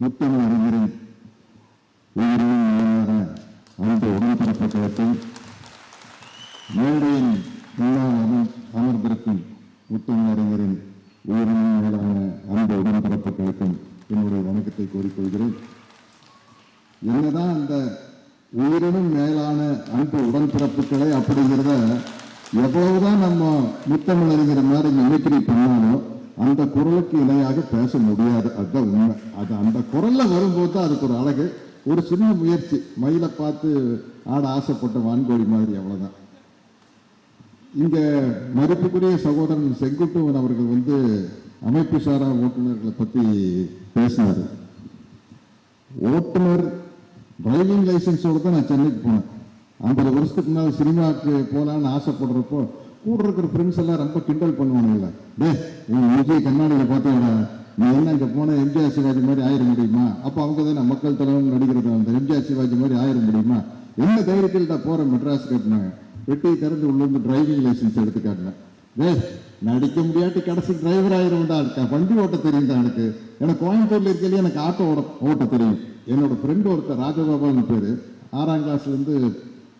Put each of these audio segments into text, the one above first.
முத்தமிழ் அறிகிறேன் உயிரினும் மேலான அந்த உடன்பிறப்புகளுக்கும் மேடையின் முன்னால் அமர்- அமர்ந்திருக்கும் முத்தமிழ் அறிஞரின் உயிரினும் மேலான அந்த உடன்பிறப்புகளுக்கும் என்னுடைய வணக்கத்தை கூறிக்கொள்கிறேன் என்னதான் அந்த உயிரினும் மேலான அன்பு உடன்பிறப்புகளை அப்படிங்கிறத எவ்வளவுதான் நம்ம முத்தமிழறிஞர் மாதிரி மிமிக்ரி பண்ணாலும் அந்த குரலுக்கு இணையாக பேச முடியாது அதுதான் உண்மை அது அந்த குரல்ல வரும்போது தான் அதுக்கு ஒரு அழகு. ஒரு சின்ன முயற்சி. மயிலை பார்த்து ஆட ஆசைப்பட்ட வான்கோழி மாதிரி அவ்வளோதான் இங்கே மதிப்புக்குரிய சகோதரன் செங்குட்டுவன் அவர்கள் வந்து அமைப்பு சாரா ஓட்டுநர்களை பற்றி பேசினார். ஓட்டுநர் டிரைவிங் லைசன்ஸோடு தான் நான் சென்னைக்கு போனேன். ஐம்பது வருஷத்துக்கு முன்னால் சினிமாவுக்கு போகலான்னு ஆசைப்படுறப்போ கூட இருக்கிற ஃப்ரெண்ட்ஸ் எல்லாம் ரொம்ப கிண்டல் பண்ணுவானுங்கள. டே எங்கள் விஜய் கண்ணாடியில் பார்த்தேன் நீ என்ன இங்கே போன எம்ஜிஆர் சிவாஜி மாதிரி ஆயிட முடியுமா? அப்போ அவங்க தானே மக்கள் தலைவன் நடிக்கிறது? அந்த எம்ஜிஆர் சிவாஜி மாதிரி ஆயிட முடியுமா? என்ன தைரியத்தில் தான் போகிறேன் மெட்ராஸ் கட்டினாங்க. வெட்டி திறந்து உள்ள இருந்து டிரைவிங் லைசன்ஸ் எடுத்துக்காட்டினேன் டேய் நடிக்க முடியாட்டி கடைசி டிரைவர் ஆயிரம் தான் இருக்கா வண்டி ஓட்ட தெரியும் தான் எனக்கு. எனக்கு கோயம்புத்தூர்ல இருக்கையிலே எனக்கு ஆட்டோ ஓட ஓட்ட தெரியும். என்னோட ஃப்ரெண்டு ஒருத்தர் ராஜகோபால்னு பேர். ஆறாம் கிளாஸ்லேருந்து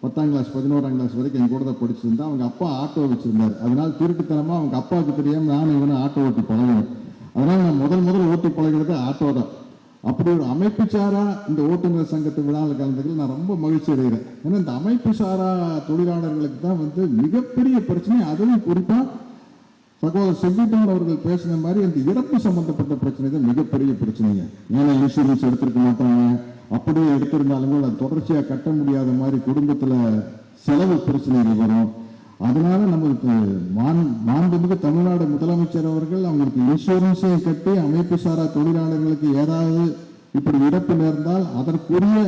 பத்தாம் கிளாஸ் பதினோராம் கிளாஸ் வரைக்கும் என் கூட தான் படிச்சிருந்தா. அவங்க அப்பா ஆட்டோ வச்சிருந்தாரு. அதனால திருட்டுத்தனமாக அவங்க அப்பாவுக்கு தெரியாமல் நானும் இவனும் ஆட்டோ ஓட்டி பழகணும் அதனால் நான் முதல் முதல் ஓட்டி பழகிறது ஆட்டோ தான். அப்படி ஒரு அமைப்பு சாரா இந்த ஓட்டுநர் சங்கத்து விழாவில் கலந்துக்கல நான் ரொம்ப மகிழ்ச்சி அடைகிறேன். ஏன்னா இந்த அமைப்பு சாரா தொழிலாளர்களுக்கு தான் வந்து மிகப்பெரிய பிரச்சனை. அதுவும் குறிப்பாக சகோதரர் செல்விட்டான் அவர்கள் பேசின மாதிரி அந்த இறப்பு சம்பந்தப்பட்ட பிரச்சனை தான் மிகப்பெரிய பிரச்சனைங்க. ஏன்னா இன்சூரன்ஸ் எடுத்திருக்க மாட்டாங்க. அப்படியே எடுத்திருந்தாலும் கூட தொடர்ச்சியாக கட்ட முடியாத மாதிரி குடும்பத்தில் செலவு பிரச்சனைகள் வரும். அதனால நம்மளுக்கு மாண்புமிகு தமிழ்நாடு முதலமைச்சர் அவர்கள் அவங்களுக்கு இன்சூரன்ஸை கட்டி அமைப்பு சாரா தொழிலாளர்களுக்கு ஏதாவது இப்படி இறப்பு நேர்ந்தால் அதற்குரிய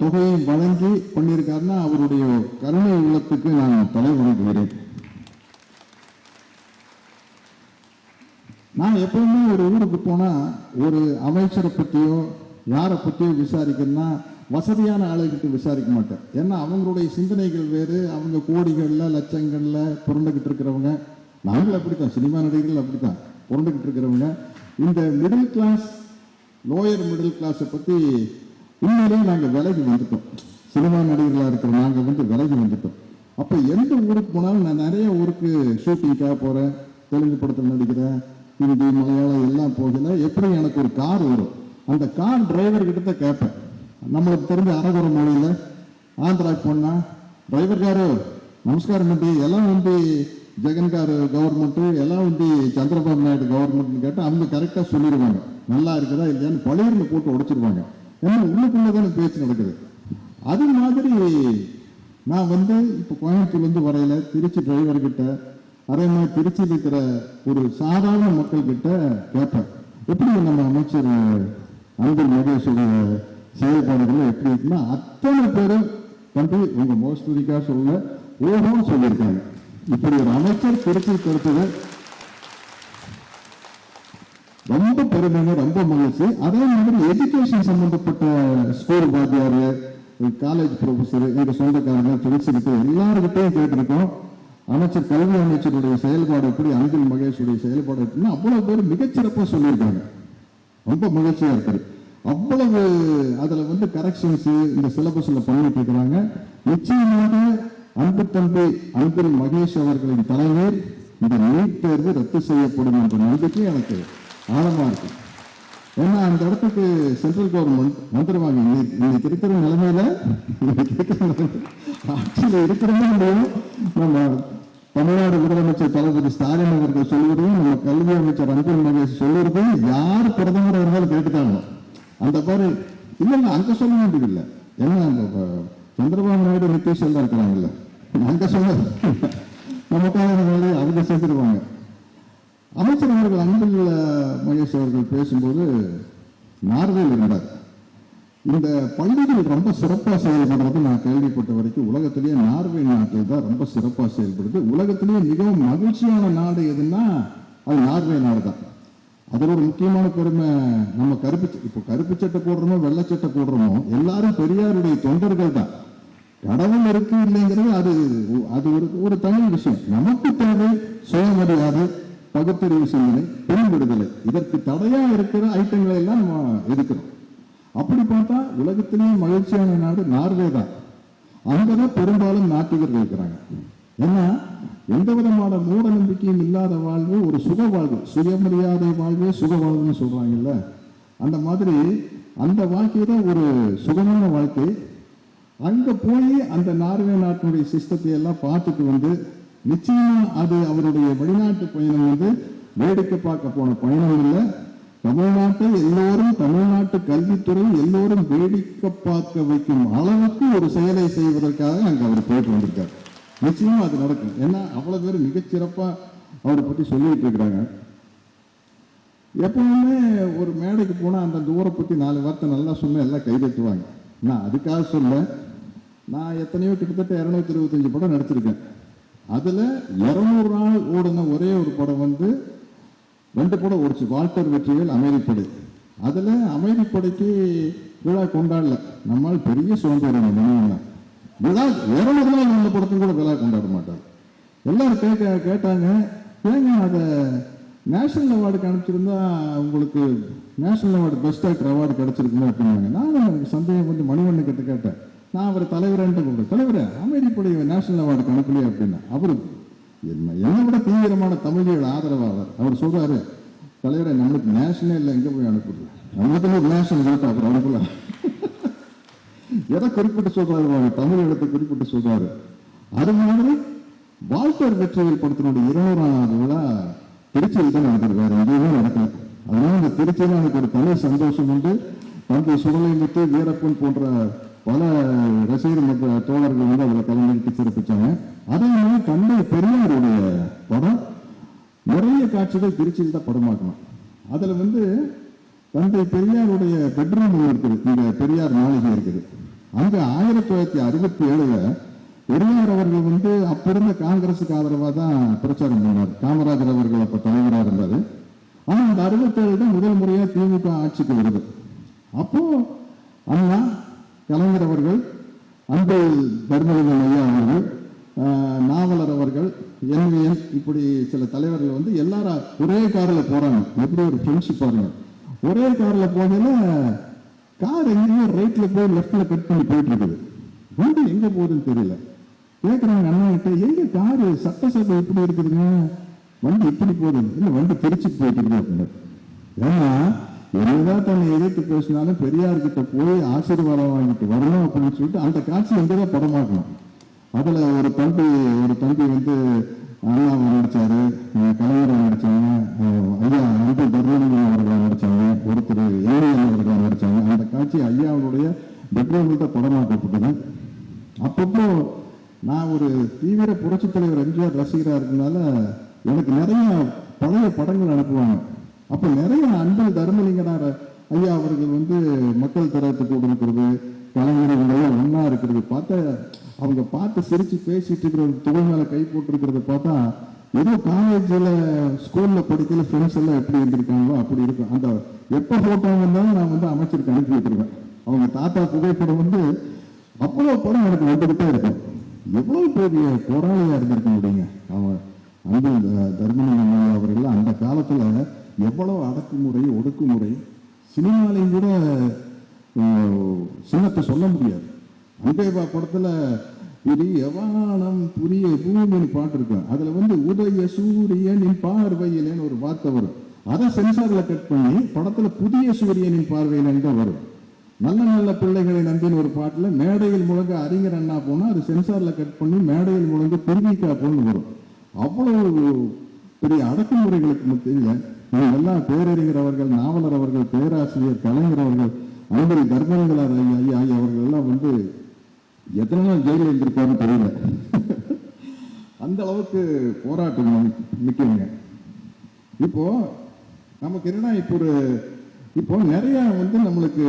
தொகையை வழங்கி பண்ணியிருக்காருன்னா அவருடைய கருணை உள்ளத்துக்கு நான் தலை வணங்குகிறேன் நான் எப்பவுமே ஒரு ஊருக்கு போனா ஒரு அமைச்சரை பற்றியோ யாரை பற்றியோ விசாரிக்கணும்னா வசதியான ஆளுகிட்ட விசாரிக்க மாட்டேன். ஏன்னா அவங்களுடைய சிந்தனைகள் வேறு அவங்க கோடிகளில் லட்சங்களில் புரண்டுகிட்டு இருக்கிறவங்க. நாங்கள் அப்படித்தான் சினிமா நடிகர்கள் அப்படித்தான் புரண்டுகிட்டு இருக்கிறவங்க. இந்த மிடில் கிளாஸ் லோயர் மிடில் கிளாஸை பற்றி உண்மையிலேயே நாங்கள் விலகி வந்துட்டோம். சினிமா நடிகர்களாக இருக்கிற நாங்கள் வந்து விலகி வந்துட்டோம். அப்போ எந்த ஊருக்கு போனாலும் நான் நிறைய ஊருக்கு ஷூட்டிங்காக போகிறேன் தெலுங்கு படத்தில் நடிக்கிறேன் ஹிந்தி மலையாளம் எல்லாம் போகல. எப்படி எனக்கு ஒரு கார் வரும்? அந்த கார் டிரைவர் கிட்ட தான் கேட்பேன். நம்மளுக்கு தெரிஞ்ச அரகுர மொழியில் ஆந்திராக்கு போனா டிரைவர் காரு நமஸ்காரம் అండి ఎలా ఉంది ஜெகன் கார் கவர்மெண்ட் எல்லாம் வந்து சந்திரபாபு நாயுடு கவர்மெண்ட்னு கேட்டால் அவங்க கரெக்டாக சொல்லிடுவாங்க நல்லா இருக்குதா இல்லையான்னு பழையர்னு போட்டு உடைச்சிருவாங்க ஏன்னா உள்ளுக்குள்ளே தானே பேச்சு நடக்குது அது மாதிரி நான் வந்து இப்போ கோயம்புத்தூர்லேருந்து வரையில திருச்சி டிரைவர் கிட்ட அதே மாதிரி திருச்சியில் இருக்கிற ஒரு சாதாரண மக்கள் கிட்ட கேட்பேன் எப்படி நம்ம அமைச்சர் அன்பில் மகேஷுடைய செயல்பாடுகள் எப்படி இருக்குன்னா அத்தனை பேரும் தம்பி உங்க மோஸ்துதிக்கா சொல்ல ஓஹோன்னு சொல்லியிருக்காங்க. இப்படி ஒரு அமைச்சர் திருச்சி கொடுத்தது ரொம்ப பெருமைங்க ரொம்ப மகிழ்ச்சி. அதே மாதிரி எஜுகேஷன் சம்பந்தப்பட்ட ஸ்கூல் வாத்தியார் காலேஜ் ப்ரொஃபஸர் எங்க சொந்தக்காரங்க திருச்சிருக்கு எல்லாருக்கிட்டையும் கேட்டிருக்கோம். அமைச்சர் கல்வி அமைச்சருடைய செயல்பாடு எப்படி அன்பில் மகேஷுடைய செயல்பாடு எப்படின்னா அவ்வளவு பேர் மிகச்சிறப்பாக சொல்லியிருக்காங்க. ரொம்ப மகிழ்ச்சியா இருக்குது. அவ்வளவு அதுல வந்து கரெக்ஷன்ஸ் இந்த சிலபஸில் பண்ணிட்டு இருக்கிறாங்க நிச்சயமாக அன்பு தம்பி அன்பில் மகேஷ் அவர்களின் தலைவர் இந்த நீட் தேர்வு ரத்து செய்யப்படும் என்ற நம்பிக்கை எனக்கு ஆழமா இருக்கு. ஏன்னா அந்த இடத்துக்கு சென்ட்ரல் கவர்மெண்ட் வந்துருவாங்க. இன்னைக்கு இருக்கிற நிலைமையில இன்னைக்கு இருக்கிற நிலைமையில ஆட்சியில் இருக்கிறவங்களும் நம்ம தமிழ்நாடு முதலமைச்சர் தளபதி ஸ்டாலின் அவர்கள் சொல்லுவதையும் நம்ம கல்வி அமைச்சர் அன்பில் மகேஷ் சொல்லுவதையும் யார் பிரதமர் அவர்கள் கேட்டுட்டாங்க அந்த பாரு இல்லைங்க அங்கே அங்க சொல்ல வேண்டியதில்லை. ஏன்னா அந்த சந்திரபாபு நாயுடு நிதிஷ் எல்லாம் இருக்கிறாங்கல்ல. அங்க சொல்ல நமக்காக அவங்க சேர்த்துருவாங்க அமைச்சர் அவர்கள் அன்பில் மகேஷ் அவர்கள் பேசும்போது நார்வேல் இருந்தார். இந்த பள்ளிகள் ரொம்ப சிறப்பாக செயல்படுறது நான் கேள்விப்பட்ட வரைக்கும் உலகத்திலேயே நார்வே நாட்டில் தான் ரொம்ப சிறப்பாக செயல்படுது. உலகத்திலேயே மிகவும் மகிழ்ச்சியான நாடு எதுன்னா அது நார்வே நாடு தான். அதில் ஒரு முக்கியமான பெருமை நம்ம கருப்பு ச- இப்போ கருப்பு சட்டை போடுறோமோ வெள்ளை சட்டை போடுறோமோ எல்லாரும் பெரியாருடைய தொண்டர்கள் தான். கடவுள் இருக்கு இல்லைங்கிறது அது அது ஒரு ஒரு தனி விஷயம். நமக்கு தேவை சுயமரியாதை பகுத்தறிவு சிந்தனை பெண் விடுதலை இதற்கு தடையா இருக்கிற ஐட்டங்களை எல்லாம் நம்ம எதுக்கிறோம்? அப்படி பார்த்தா உலகத்திலேயே மகிழ்ச்சியான நாடு நார்வே தான். அங்கதான் பெரும்பாலும் நாட்டிகர்கள் இருக்கிறாங்க. ஏன்னா எந்த விதமான மூட நம்பிக்கையும் இல்லாத வாழ்வு ஒரு சுக வாழ்வு. சுயமரியாதை வாழ்வே சுக வாழ்வுன்னு சொல்கிறாங்கல்ல அந்த மாதிரி அந்த வாழ்க்கை தான் ஒரு சுகமான வாழ்க்கை. அங்கே போய் அந்த நார்வே நாட்டினுடைய சிஸ்டத்தை எல்லாம் பார்த்துட்டு வந்து நிச்சயமா அது அவருடைய வெளிநாட்டு பயணம் வந்து வேடிக்கை பார்க்க போன பயணம் இல்லை. தமிழ்நாட்டை எல்லோரும் தமிழ்நாட்டு கல்வித்துறை எல்லோரும் வேடிக்கை பார்க்க வைக்கும் அளவுக்கு ஒரு செயலை செய்வதற்காக அங்கே அவர் போயிட்டு வந்திருக்காரு. நிச்சயமாக அது நடக்கும். ஏன்னா அவ்வளவு பேர் மிகச்சிறப்பாக அவரை பத்தி சொல்லிட்டு இருக்கிறாங்க. எப்பவுமே ஒரு மேடைக்கு போனால் அந்த ஊரை பற்றி நாலு வார்த்தை நல்லா சொன்னால் எல்லாம் கைதட்டுவாங்க. நான் அதுக்காக சொல்ல நான் எத்தனையோ கிட்டத்தட்ட இரநூத்தி இருபத்தஞ்சு படம் நடிச்சிருக்கேன். அதுல இரநூறு நாள் ஓடின ஒரே ஒரு படம் வந்து ரெண்டு படம் ஓடிச்சு. வால்டர் வெற்றிவேல் அமைதிப்படை. அதில் அமைதிப்படைக்கு விழா கொண்டாடல. நம்மால் பெரிய சுதந்திரம் நினைவுங்க விழா இருநூறு நாள் படத்தையும் கூட விழா கொண்டாட மாட்டாங்க எல்லாரும் கேட்க கேட்டாங்க ஏங்க அதை நேஷனல் அவார்டுக்கு அனுப்பிச்சிருந்தா உங்களுக்கு national award best actor award கிடைச்சிருக்குமே அப்படின்னாங்க. நானும் எனக்கு சந்தேகம் வந்து மணிவண்ணன் கிட்ட கேட்டேன். நான் அவர் தலைவரன்ட்டு கூப்பிட்டேன். தலைவரே அமைதிப்படை நேஷனல் அவார்டுக்கு அனுப்பலையே அப்படின்னா. அவருக்கு என்ன என்னை விட தீவிரமான தமிழோட ஆதரவாளர். அவர் சொல்றாரு தலைவரை நம்மளுக்கு நேஷனே இல்லை எங்கே போய் அனுப்புறது? நம்மளுக்கு நேஷனல் இருக்கு அப்புறம் அனுப்பலாம் எதை குறிப்பிட்டு சொல்றாரு தமிழ் இடத்தை குறிப்பிட்டு சொல்றாரு. அது மாதிரி வால்டர் வெற்றிவேல் படத்தினுடைய இருநூறாவது விழா திருச்சியில் தான் நடக்கிறது வேற எங்கேயுமே நடக்கல. அதனால இந்த திருச்சியில் எனக்கு ஒரு தனி சந்தோஷம் உண்டு. தந்தை சுடலைமுத்து வீரப்பன் போன்ற பல ரசிகர் தோழர்கள் வந்து அதில் கலந்துக்கிட்டு சிறப்பிச்சாங்க. அதே மாதிரி தந்தை பெரியாருடைய படம் நிறைய காட்சிகள் திருச்சியில் தான் படமாக்கணும். அதுல வந்து தந்தை பெரியாருடைய பெட்ரூம் இருக்குது இங்க பெரியார் மாளிகை இருக்குது. அங்க ஆயிரத்தி தொள்ளாயிரத்தி அறுபத்தி ஏழுல பெரியார் அவர்கள் வந்து அப்ப இருந்த காங்கிரஸுக்கு ஆதரவாக தான் பிரச்சாரம் பண்ணார். காமராஜர் அவர்கள் அப்ப தலைவராக இருந்தாரு. ஆனா அந்த அறுபத்தேழு தான் முதல் முறையா திமுக ஆட்சிக்கு வருது. அப்போ அண்ணா கலைஞர் அவர்கள் அன்பு தர்மலிங்கம் ஐயா அவர்கள் நாவலர் அவர்கள் என்விஎன் இப்படி சில தலைவர்கள் வந்து எல்லாரும் ஒரே காரில் போறாங்க. எப்படி ஒரு ஃப்ரெண்ட்ஷிப் பாருங்க. ஒரே கார்ல போகையில கார் எங்கேயோ ரைட்ல போய் லெஃப்ட்ல கட் பண்ணி போயிட்டு இருக்குது வண்டி எங்க போகுதுன்னு தெரியல. கேக்குறாங்க அண்ணா கிட்ட எங்க காரு சட்டசபை இப்படி இருக்குதுங்க? வண்டி இப்படி போகுது. இல்ல வண்டி திருச்சிக்கு போயிட்டு இருக்குது அப்படின்னு ஏன்னா என்னதான் தன்னை எதிர்த்து பேசினாலும் பெரியார் கிட்ட போய் ஆசீர்வாதம் வாங்கிட்டு வரணும் அப்படின்னு சொல்லிட்டு அந்த காட்சி எங்கதான் படமாக்கணும் அதுல ஒரு தம்பி ஒரு தம்பி வந்து அண்ணாவை நடிச்சாரு அஹ் கலைஞரை நடிச்சாங்க ஐயா அன்பு தர்மலிங்கம் அவர்களை நடிச்சாங்க ஒருத்தர் ஏழியன் அவர்களை நடிச்சாங்க. அந்த காட்சி ஐயாவுடைய பெட்ரோல்கிட்ட படமாக்கப்பட்டது அப்பப்போ நான் ஒரு தீவிர புரட்சித் தலைவர் எம்ஜிஆர் ரசிகராக இருக்கனால எனக்கு நிறைய பழைய படங்கள் அனுப்புவாங்க. அப்போ நிறைய அன்பில் தர்மலிங்கனார் ஐயா அவர்கள் வந்து மக்கள் தரத்துக்கு கொடுக்கிறது கலைஞர்களையும் ஒன்றா இருக்கிறது. பார்த்தா அவங்க பார்த்து சிரிச்சு பேசிட்டு இருக்கிற துணை மேலே கை போட்டிருக்கிறத பார்த்தா ஏதோ காலேஜில் ஸ்கூலில் படிக்கல ஃப்ரெண்ட்ஸ் எல்லாம் எப்படி இருந்திருக்காங்களோ அப்படி இருக்கும். அந்த எப்போ ஃபோட்டோ வந்தாலும் நான் வந்து அமைச்சருக்கு அனுப்பி விட்டுருவேன் அவங்க தாத்தா புகைப்படம் வந்து அவ்வளோ படம் எனக்கு வந்துக்கிட்டே இருக்கும். எவ்வளோ பெரிய போராளியாக இருந்திருக்க முடியுங்க. அவன் அன்பு த- தர்மலிங்கம் அவர்கள் அந்த காலத்தில் எவ்வளோ அடக்குமுறை ஒடுக்குமுறை சினிமாலையும் கூட சின்னத்தை சொல்ல முடியாது. அன்பேபா படத்தில் புதிய வானம் புதிய பூமின்னு பாட்டு இருக்கும் அதுல வந்து உதய சூரியனின் பார்வையிலேன்னு ஒரு வார்த்தை வரும். அதை சென்சார்ல கட் பண்ணி படத்துல புதிய சூரியனின் பார்வையிலேன்னு தான் வரும். நல்ல நல்ல பிள்ளைகளை நம்பின்னு ஒரு பாட்டுல மேடையில் முழங்க அறிஞர் அண்ணா போனா அது சென்சார்ல கட் பண்ணி மேடையில் முழங்க திருவிக்கா போன்னு வரும். அவ்வளவு பெரிய அடக்குமுறைகளுக்கு மத்தியில் எல்லாம் பேரறிஞர் அவர்கள் நாவலர் அவர்கள் பேராசிரியர் கலைஞர் அவர்கள் அன்பர் தர்மங்களார் ஐயா ஐயா அவர்கள் எல்லாம் வந்து எத்தனை நாள் ஜெயிலில் இருந்திருப்பாருன்னு தெரியல. அந்த அளவுக்கு போராட்டம் நிற்குங்க இப்போ நமக்கு என்னன்னா இப்போ ஒரு இப்போ நிறைய வந்து நம்மளுக்கு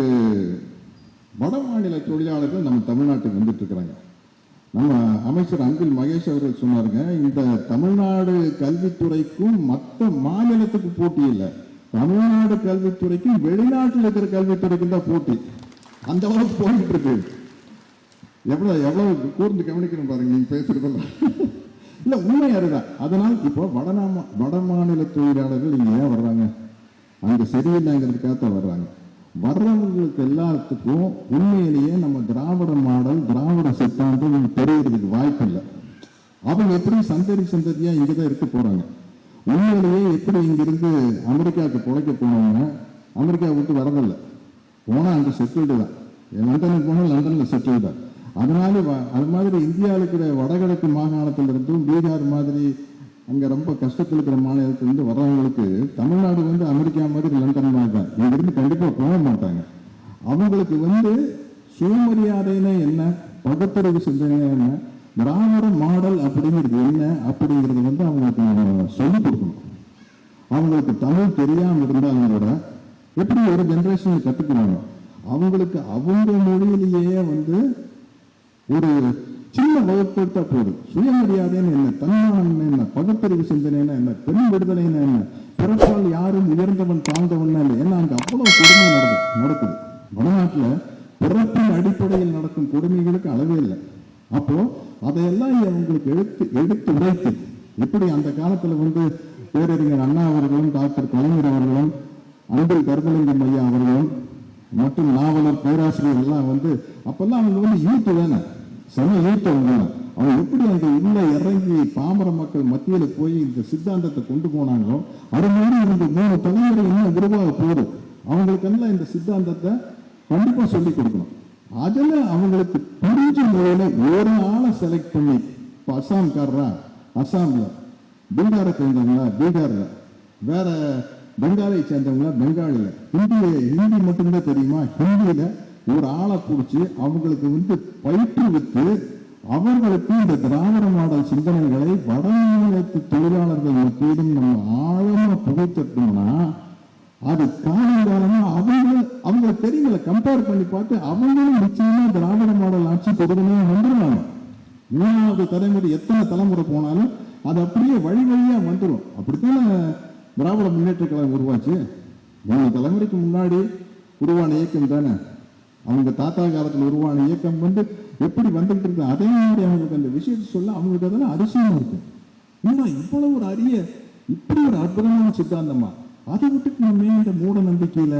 வட மாநில தொழிலாளர்கள் நம்ம தமிழ்நாட்டுக்கு வந்துட்டு இருக்கிறாங்க. நம்ம அமைச்சர் அன்பில் மகேஷ் அவர்கள் சொன்னாருங்க இந்த தமிழ்நாடு கல்வித்துறைக்கும் மற்ற மாநிலத்துக்கு போட்டி இல்லை. தமிழ்நாடு கல்வித்துறைக்கும் வெளிநாட்டில் இருக்கிற கல்வித்துறைக்கும் தான் போட்டி. அந்த அளவுக்கு போயிட்டு இருக்கு. எவ்வளோ எவ்வளோ கூர்ந்து கவனிக்கணும் பாருங்க நீங்கள் பேசுறதெல்லாம் இல்லை உண்மை அதுதான் அதனால் இப்போ வடநாம வட மாநில தொழிலாளர்கள் இங்கே ஏன் வர்றாங்க? அங்கே சரியில்லைங்கிறதுக்காக தான் வர்றாங்க. வர்றவங்களுக்கு எல்லாத்துக்கும் உண்மையிலேயே நம்ம திராவிட மாடல் திராவிட சித்தாந்தம் தெரியறதுக்கு வாய்ப்பு இல்லை. அவங்க எப்படி சந்ததி இங்கே தான் இருக்க போகிறாங்க உண்மையிலேயே எப்படி இங்கிருந்து அமெரிக்காவுக்கு பிழைக்க போனவங்க அமெரிக்கா விட்டு வரதில்லை. போனால் அங்கே செட்டில்டு தான். லண்டனுக்கு போனால் லண்டனில் செட்டில்டு தான். அதனால அது மாதிரி இந்தியாவில் இருக்கிற வடகிழக்கு மாகாணத்துல இருந்தும் பீகார் மாதிரி அங்கே ரொம்ப கஷ்டத்தில் இருக்கிற மாநிலத்திலிருந்து வர்றவங்களுக்கு தமிழ்நாடு வந்து அமெரிக்கா மாதிரி லண்டன் மாதிரி தான் இங்கிருந்து போக மாட்டாங்க. அவங்களுக்கு வந்து சுயமரியாதைன்னா என்ன? பகுத்தறிவு சிந்தனை என்ன? திராவிட மாடல் அப்படிங்கிறது என்ன? அப்படிங்கிறது வந்து அவங்களுக்கு சொல்லிக் கொடுக்கணும். அவங்களுக்கு தமிழ் தெரியாமல் இருந்தாலும் கூட எப்படி ஒரு ஜென்ரேஷனை கத்துக்குவாங்க அவங்களுக்கு அவங்க மொழியிலேயே வந்து ஒரு சின்ன வகுப்படுத்தா போதும் சுயமரியாதைன்னு என்ன தன்மானம் என்ன பகுத்தறிவு சிந்தனைன்னா என்ன பெண் விடுதலைன்னா என்ன பிறப்பால் யாரும் உயர்ந்தவன் தாழ்ந்தவன் இல்லை ஏன்னா அங்கே அவ்வளவு கொடுமை நடந்து நடக்குது. வடநாட்டில் பிறப்பின் அடிப்படையில் நடக்கும் கொடுமைகளுக்கு அளவே இல்லை. அப்போ அதையெல்லாம் அவங்களுக்கு எடுத்து எடுத்து உரைத்து எப்படி அந்த காலத்தில் வந்து பேரறிஞர் அண்ணா அவர்களும் டாக்டர் கலைஞர் அவர்களும் அன்பில் கருதலிங்கம் ஐயா அவர்களும் மற்றும் நாவலர் பேராசிரியர் எல்லாம் வந்து அப்பெல்லாம் அவங்க வந்து யூத்து தானே? செம யூத் அவங்க எப்படி அந்த உள்ள இறங்கி பாமர மக்கள் மத்தியில போய் இந்த சித்தாந்தத்தை கொண்டு போனாங்களோ அது மாதிரி இந்த மூணு தலைமுறை இன்னும் உருவாக போகுது. அவங்களுக்கெல்லாம் இந்த சித்தாந்தத்தை கண்டிப்பா சொல்லி கொடுக்கணும். அதில் அவங்களுக்கு புரிஞ்ச முறையில ஒரு ஆளை செலக்ட் பண்ணி இப்போ அசாம்காரரா அசாம்ல. பீகாரை சேர்ந்தவங்களா? பீகார்ல. வேற பெங்காலை சேர்ந்தவங்களா? பெங்காலில். ஹிந்தியை ஹிந்தி மட்டும்தான் தெரியுமா? ஹிந்தியில ஒரு ஆளை பிடிச்சி அவங்களுக்கு வந்து பயிற்றுவித்து அவர்களுக்கு இந்த திராவிட மாடல் சிந்தனைகளை வடமாநிலத்து தொழிலாளர்கள் மத்தியிலும் நம்ம ஆழமா புகைத்தட்டோம்னா அது காலங்காலமா அவங்க அவங்க தெரியுங்கள கம்பேர் பண்ணி பார்த்து அவங்களும் நிச்சயமா திராவிட மாடல் ஆட்சி கொடுக்கணும் வந்துருவாங்க. மூணாவது தலைமுறை எத்தனை தலைமுறை போனாலும் அது அப்படியே வழி வழியா வந்துடும் அப்படித்தானே திராவிட முன்னேற்ற கழகம் உருவாச்சு? மூணு தலைமுறைக்கு முன்னாடி உருவான இயக்கம் தானே? அவங்க தாத்தா காலத்துல உருவான இயக்கம் வந்து எப்படி வந்துகிட்டு இருக்கு அதே மாதிரி அவங்களுக்கு அந்த விஷயத்தை சொல்ல அவங்களுக்கு அதெல்லாம் அதிசயமா இருக்கும் ஏன்னா இவ்வளவு ஒரு அரிய இப்படி ஒரு அற்புதமான சித்தாந்தமா? அதை விட்டுட்டு நம்ம இந்த மூட நம்பிக்கையில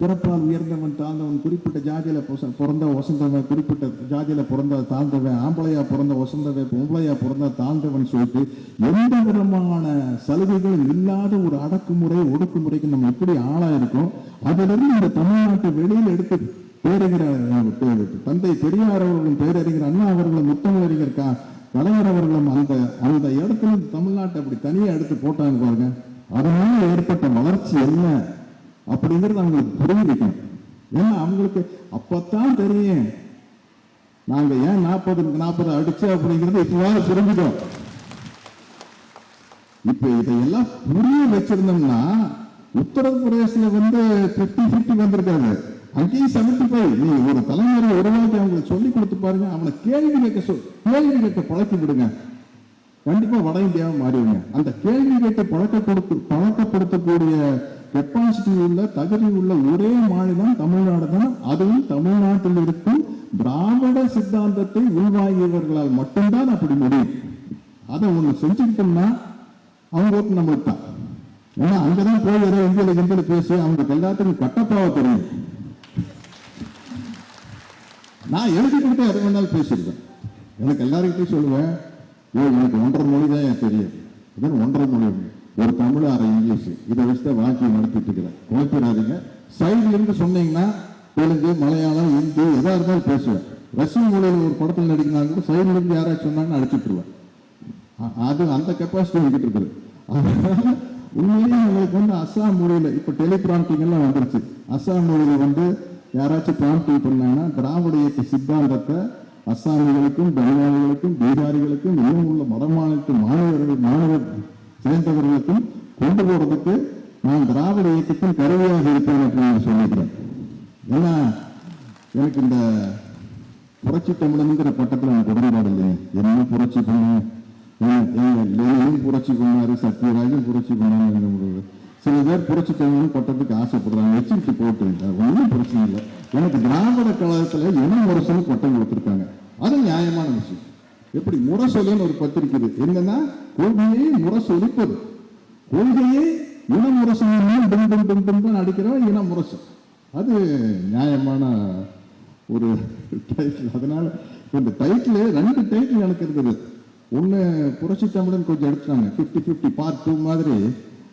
பிறப்பால் உயர்ந்தவன் தாழ்ந்தவன் குறிப்பிட்ட ஜாதியில பொச- பிறந்த வசந்தவன் குறிப்பிட்ட ஜாதியில பிறந்த தாழ்ந்தவன் ஆம்பளையா பிறந்த வசந்தவன் பொம்பளையா பிறந்த தாழ்ந்தவன் சொல்லிட்டு எந்த விதமான சலுகைகளும் இல்லாத ஒரு அடக்குமுறை ஒடுக்குமுறைக்கு நம்ம எப்படி ஆளா இருக்கோம்? அதிலிருந்து இந்த தமிழ்நாட்டை வெளியில எடுத்து பேரறிஞர் தந்தை பெரியார் அவர்களும் பேரறிஞர் அண்ணா அவர்களும் முத்தமிழறிஞர் கா கலைஞர் அவர்களும் அந்த அந்த இடத்துல தமிழ்நாட்டை அப்படி தனியா எடுத்து போட்டாங்க பாருங்க. அதனால ஏற்பட்ட வளர்ச்சி என்ன? அப்படிங்கிறது அவங்களுக்கு புரிஞ்சுக்கணும். ஏன்னா அவங்களுக்கு அப்பத்தான் தெரியும். நாங்க ஏன் நாற்பது நாற்பது அடிச்சு அப்படிங்கிறது இப்பவாவது புரிஞ்சுட்டோம் இப்ப இதையெல்லாம் புரிய வச்சிருந்தோம்னா உத்தரப்பிரதேசில வந்து பிப்டி பிப்டி வந்திருக்காங்க. அங்கேயும் செவன்டி ஃபைவ் நீ ஒரு தலைமுறை உருவாக்கி அவங்களுக்கு சொல்லி கொடுத்து பாருங்க. அவனை கேள்வி கேட்க சொல் கேள்வி கேட்க பழக்கி விடுங்க. கண்டிப்பா வட இந்தியாவை மாறிடுங்க. அந்த கேள்வி கேட்டு பழக்க கொடுத்து பழக்கப்படுத்தக்கூடிய கெப்பாசிட்டி உள்ள தகுதி உள்ள ஒரே மாநிலம் தமிழ்நாடு தான். அதுவும் தமிழ்நாட்டில் இருக்கும் திராவிட சித்தாந்தத்தை உள்வாங்கியவர்களால் மட்டும்தான் அப்படி முடியும். அதை ஒன்று செஞ்சுக்கிட்டோம்னா அவங்க ஓட்டு நம்மளுக்கு தான். ஏன்னா அங்கதான் போய் ஏதோ இந்தியில இந்தியில பேசி அவங்களுக்கு எல்லாத்துக்கும் கட்டப்பாவை தெரியும். நான் எழுதி கொடுத்து எதை வேணாலும் பேசியிருக்கேன் எனக்கு எல்லாருக்கிட்டையும் சொல்லுவேன் ஓ எனக்கு ஒன்றரை மொழி தான் எனக்கு தெரியும் இதான் ஒன்றரை மொழி. ஒரு தமிழ் அரை இங்கிலீஷ். இதை வச்சு தான் வாழ்க்கையை நடத்திட்டு இருக்கிறேன். குழப்பிடாதீங்க சைடு இருந்து சொன்னீங்கன்னா தெலுங்கு மலையாளம் இந்து எதா இருந்தாலும் பேசுவேன். ரஷ்ய மொழியில் ஒரு படத்தில் நடிக்கிறாங்க கூட சைடுல இருந்து யாராச்சும் சொன்னாங்கன்னா அடிச்சுட்டுருவேன் அது அந்த கெப்பாசிட்டி என்கிட்ட இருக்குது. உண்மையிலேயே உங்களுக்கு வந்து அஸ்ஸாம் மொழியில் இப்போ டெலிபிராண்டிங் எல்லாம் வந்துருச்சு. அஸ்ஸாம் மொழியில் வந்து யாராச்சும் பிராம்டிங் பண்ணாங்கன்னா திராவிட இயக்க சித்தாந்தத்தை அஸ்ஸாமிகளுக்கும் பெங்காலிகளுக்கும் பீகாரிகளுக்கும் இன்னும் உள்ள வடமாநிலத்து மாணவர்கள் மாணவர் சேர்ந்தவர்களுக்கும் கொண்டு போறதுக்கு நான் திராவிட இயக்கத்தின் கருவியாக இருப்பேன் அப்படின்னு சொல்லிக்கிறேன். ஏன்னா எனக்கு இந்த புரட்சி தமிழனுங்கிற பட்டத்தில் எனக்கு உடன்பாடு இல்லையே. என்ன புரட்சி பண்ணு? புரட்சி பண்ணாரு சத்யராஜும் புரட்சி பண்ணாரு சில பேர் புரட்சி தமிழன் கொட்டத்துக்கு ஆசைப்படுறாங்க. எச்சரிக்கை போட்டு ஒன்றும் பிரச்சனை இல்லை. எனக்கு திராவிட கழகத்தில் இன முரசலும் கொட்டம் கொடுத்துருக்காங்க. அது நியாயமான விஷயம். எப்படி முரசொலின்னு ஒரு பத்திரிக்கை என்னன்னா கொள்கையை முரசொலிப்பது. கொள்கையை இனமுரசு டும் டும் டும் டும் அடிக்கிறோம் இனமுரசு அது நியாயமான ஒரு டைட்டில் அதனால இந்த டைட்டில் ரெண்டு டைட்டில் எனக்கு இருக்குது. ஒன்று புரட்சி தமிழன் கொஞ்சம் எடுத்துட்டாங்க. ஃபிஃப்டி ஃபிஃப்டி பார்ட் டூ மாதிரி.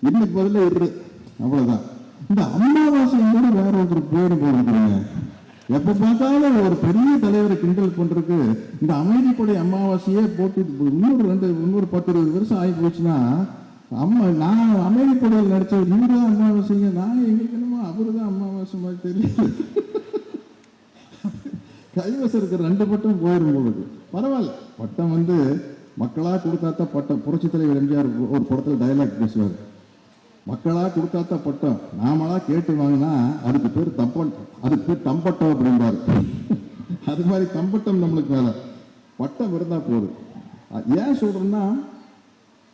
இன்னைக்கு பதில இரு அவ்வளோதான் இந்த அமாவாசை கூட வேற ஒருத்தர் பேர் போடுறீங்க எப்ப பார்த்தாலும் ஒரு பெரிய தலைவரை கிண்டல் பண்றதுக்கு இந்த அமைதிப்படை அமாவாசையே போட்டு இன்னொரு ரெண்டு இன்னொரு பத்து இருபது வருஷம் ஆகி போச்சுன்னா அம்மா நான் அமைதிப்படையில் நடிச்ச நீங்க தான் அமாவாசைங்க. நான் எங்களுக்கு அவரு தான் அமாவாசை மாதிரி தெரியல. கைவசம் இருக்கிற ரெண்டு பட்டம் போயிடும் உங்களுக்கு பரவாயில்ல. பட்டம் வந்து மக்களா கொடுத்தாத்த பட்டம். புரட்சி தலைவர் எம்ஜிஆர் ஒரு படத்துல டயலாக் பேசுவார். மக்களாக கொடுக்காத பட்டம் நாமளா கேட்டு வாங்கினா அதுக்கு பேர் தம்பன் அதுக்கு பேர் தம்பட்டம் அப்படின்றாரு அது மாதிரி தம்பட்டம் நம்மளுக்கு வேலை பட்டம் இருந்தால் போதும். ஏன் சொல்கிறேன்னா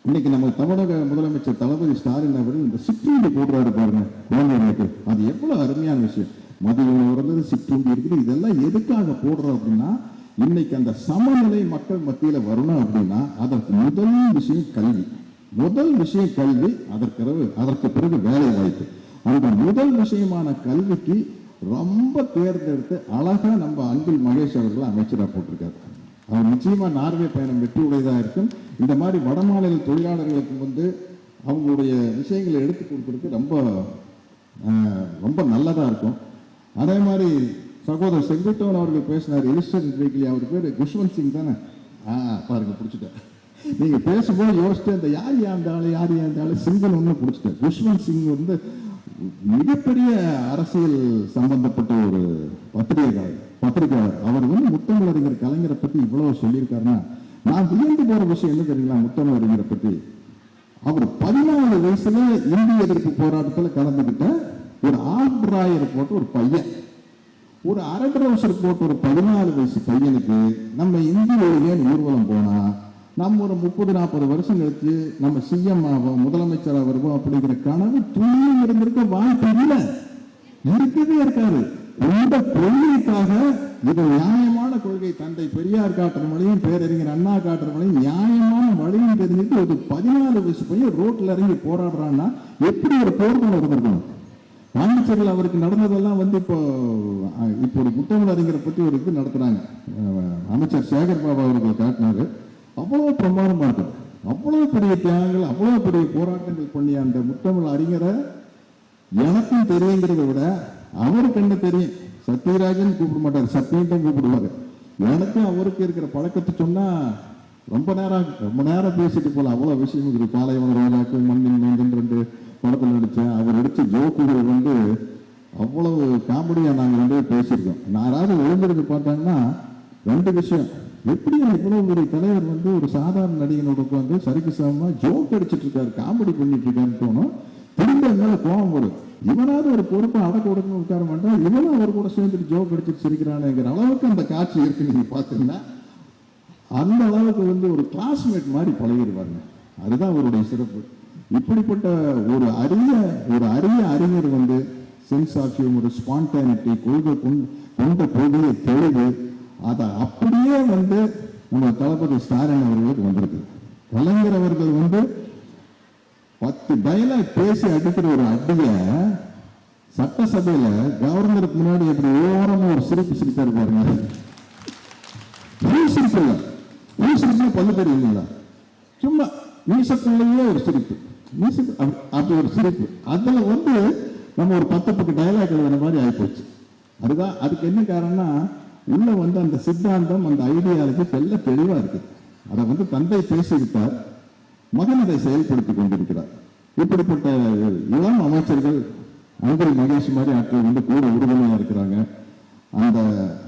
இன்னைக்கு நம்ம தமிழக முதலமைச்சர் தளபதி ஸ்டாலின் அவர்கள் இந்த சிற்றுண்டி போடுறாரு பாருங்க குழந்தைகளுக்கு. அது எவ்வளோ அருமையான விஷயம். மதிய உணவு இருந்தது சிற்றுண்டி இருக்குது. இதெல்லாம் எதுக்காக போடுறோம் அப்படின்னா இன்னைக்கு அந்த சமநிலை மக்கள் மத்தியில் வரணும் அப்படின்னா அதற்கு முதல் விஷயம் கல்வி. முதல் விஷயம் கல்வி அதற்கு அதற்கு பிறகு வேலை வாய்ப்பு. அந்த முதல் விஷயமான கல்விக்கு ரொம்ப தேர்ந்தெடுத்து அழகா நம்ம அன்பில் மகேஷ் அவர்கள் அமைச்சரா போட்டிருக்காரு. அவர் நிச்சயமா நார்வே பயணம் வெற்றி உடையதாக இருக்கும். இந்த மாதிரி வடமாநில தொழிலாளர்களுக்கு வந்து அவங்களுடைய விஷயங்களை எடுத்து கொடுக்கறதுக்கு ரொம்ப ரொம்ப நல்லதா இருக்கும். அதே மாதிரி சகோதரர் செங்குட்டவன் அவர்கள் பேசினார் எலிஸ்டன் வீக்லி அவர் பேர் குஷ்வந்த் சிங் தானே? ஆ பாருங்க பிடிச்சிட்டேன். நீங்கள் பேசும்போது யோசிச்சு அந்த யார் ஏந்தாலும் யார் ஏந்தாலும் சிங்கல் ஒன்று பிடிச்சிட்டேன். குஷ்வந்த் சிங் வந்து மிகப்பெரிய அரசியல் சம்பந்தப்பட்ட ஒரு பத்திரிகையாளர். பத்திரிகையாளர். அவர் வந்து முத்தமிழறிஞர் கலைஞரை பற்றி இவ்வளவு சொல்லியிருக்காருன்னா நான் வியந்து போகிற விஷயம் என்ன தெரியுங்களா? முத்தமிழறிஞரை பற்றி அவர் பதினாலு வயசுல இந்திய எதிர்ப்பு போராட்டத்தில் கலந்துக்கிட்ட ஒரு ஆல்பிராயர் போட்ட ஒரு பையன். ஒரு அரை ட்ரௌசர் போட்ட ஒரு பதினாலு வயசு பையனுக்கு நம்ம இந்திய ஊர்வலம் போனால் நம்ம ஒரு முப்பது நாற்பது வருஷம் கழிச்சு நம்ம சிஎம் ஆகும் முதலமைச்சர் வருவோம் அப்படிங்கிற கனவு துணியும் இருந்திருக்க வாய்ப்பு இல்லை. இருக்கவே இருக்காது. இந்த கொள்கைக்காக இது நியாயமான கொள்கை. தந்தை பெரியார் காட்டுற மொழியும் பேரறிஞர் அண்ணா காட்டுற மொழியும் நியாயமான வழியும் தெரிஞ்சுட்டு ஒரு பதினாலு வயசு பையன் ரோட்ல இறங்கி போராடுறான்னா எப்படி ஒரு போர்க்குணம் இருந்திருக்கணும்? பாண்டிச்சேரியில் அவருக்கு நடந்ததெல்லாம் வந்து இப்போ இப்போ ஒரு புத்தகம் அறிஞரை பற்றி ஒரு இது நடத்துறாங்க அமைச்சர் சேகர் பாபா அவர்கள் காட்டினாரு. அவ்வளவு பிரமாதமா இருக்குது அவ்வளவு பெரிய தியாகங்கள் அவ்வளவு பெரிய போராட்டங்கள் பண்ணிய அந்த முத்தமிழ் அறிஞரை எனக்கும் தெரியுங்கிறத விட அவருக்கு என்ன தெரியும். சத்யராஜன் கூப்பிட மாட்டார் சத்தியன்ட்டும் கூப்பிடுவாரு. எனக்கும் அவருக்கு இருக்கிற பழக்கத்தை சொன்னா ரொம்ப நேரம் ரொம்ப நேரம் பேசிட்டு போல அவ்வளவு விஷயம் இருக்குது. பாலைவன ராஜாக்கு மண்ணின் மீண்டும் ரெண்டு படத்தில் நடிச்சேன் அவர் நடிச்ச ஜோக்குகள் வந்து அவ்வளவு காமெடியா நாங்கள் ரெண்டு பேசியிருக்கோம். பேசியிருக்கோம் யாராவது எழுந்திருக்கு பார்த்தாங்கன்னா ரெண்டு விஷயம். எப்படி இவ்வளவு ஒரு தலைவர் வந்து ஒரு சாதாரண நடிகனோட உட்காந்து சரிக்கு சமமா ஜோக் அடிச்சிட்டு இருக்காரு காமெடி பண்ணிட்டு இருக்காருன்னு தோணும். திரும்ப என் கோபம் வரும் இவனாவது ஒரு பொறுப்பை அடக்க உடனே உட்கார மாட்டான் இவனும் அவர் கூட சேர்ந்துட்டு ஜோக் அடிச்சிட்டு சிரிக்கிறானுங்கிற அளவுக்கு அந்த காட்சி இருக்கு நீங்க பாத்தீங்கன்னா அந்த அளவுக்கு வந்து ஒரு கிளாஸ்மேட் மாதிரி பழகிடுவாருங்க. அதுதான் அவருடைய சிறப்பு. இப்படிப்பட்ட ஒரு அரிய ஒரு அரிய அறிஞர் வந்து சென்ஸ் ஆஃப் ஹியூமர் ஸ்பான்டானிட்டி கொள்கை கொண்ட கொண்ட கொள்கையை தெளிவு அதை அப்படியே வந்து நம்ம தளபதி ஸ்டாலின் அவர்களுக்கு வந்திருக்கு. கலைஞர் அவர்கள் வந்து பத்து டயலாக் பேசி அடிக்கிற ஒரு அடிய சட்டசபையில கவர்னருக்கு முன்னாடி எப்படி ஓரமா ஒரு சிரிப்பு சிரிப்பாரு பாருங்க. ஃபுல் சிரிப்பு இல்ல சிரிப்பு சிரிப்புனா பல்லு தெரியுங்களா? சும்மா மீசக்குள்ளேயே ஒரு சிரிப்பு. மீச அப்படி- ஒரு சிரிப்பு. அதுல வந்து நம்ம ஒரு பத்து பத்து டைலாக் எழுதுற மாதிரி ஆயிப்போச்சு. அதுதான் அதுக்கு என்ன காரணம்னா உள்ளே வந்து அந்த சித்தாந்தம் அந்த ஐடியாலஜி தெல்ல தெளிவாக இருக்குது அதை வந்து தந்தை பேசிவிட்டார் மகன் அதை செயல்படுத்தி கொண்டிருக்கிறார். இப்படிப்பட்ட இளம் அமைச்சர்கள் அன்பில் மகேஷ் மாதிரி ஆட்கள் வந்து கூட உறுதுணையாக இருக்கிறாங்க. அந்த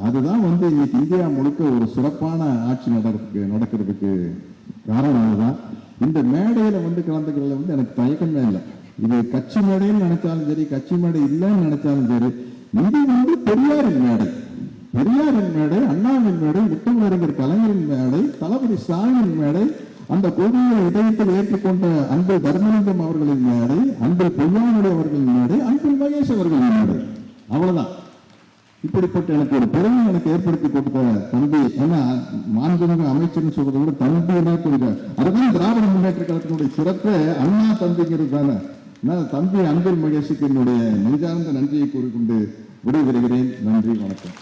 அதுதான் வந்து இன்னைக்கு இந்தியா முழுக்க ஒரு சிறப்பான ஆட்சி நடக்கு நடக்கிறதுக்கு காரணம் அதுதான். இந்த மேடையில் வந்து கலந்துக்கிறதுல வந்து எனக்கு தயக்கமே இல்லை. இது கட்சி மேடைன்னு நினைச்சாலும் சரி கட்சி மேடை இல்லைன்னு நினைச்சாலும் சரி இது வந்து பெரியாரின் மேடை. பெரியாரின் மேடை அண்ணாவின் மேடை முத்தமிழறிஞர் கலைஞரின் மேடை தளபதி சாமியின் மேடை அந்த கொடியை இதயத்தில் ஏற்றுக்கொண்ட அன்பு தர்மலிங்கம் அவர்களின் மேடை அன்பு பொய்யானுடைய அவர்களின் மேடை அன்பு மகேஷ் அவர்களின் மேடை. அவ்வளவுதான். இப்படிப்பட்ட எனக்கு ஒரு பெருமை எனக்கு ஏற்படுத்தி கொடுத்த தம்பி ஏன்னா மாண்புமிகு அமைச்சர்னு சொல்றதை விட தம்பினா கொஞ்சம் அதுதான் திராவிட முன்னேற்ற கழகத்தினுடைய சிறப்பு. அண்ணா தம்பிங்கிறது தானே. நான் தம்பி அன்பில் மகேஷுக்கு என்னுடைய நெஞ்சார்ந்த நன்றியை கூறிக்கொண்டு விடைபெறுகிறேன். நன்றி வணக்கம்.